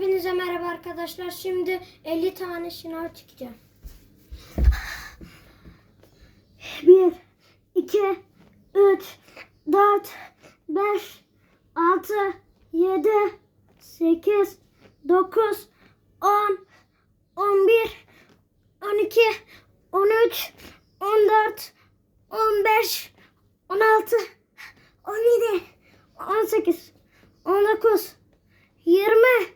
Hepinize merhaba arkadaşlar. Şimdi 50 tane şınav çekeceğim. 1 2 3 4 5 6 7 8 9 10 11 12 13 14 15 16 17 18 19 20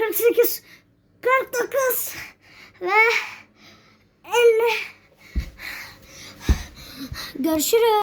48 49 ve 50 Görüşürüz.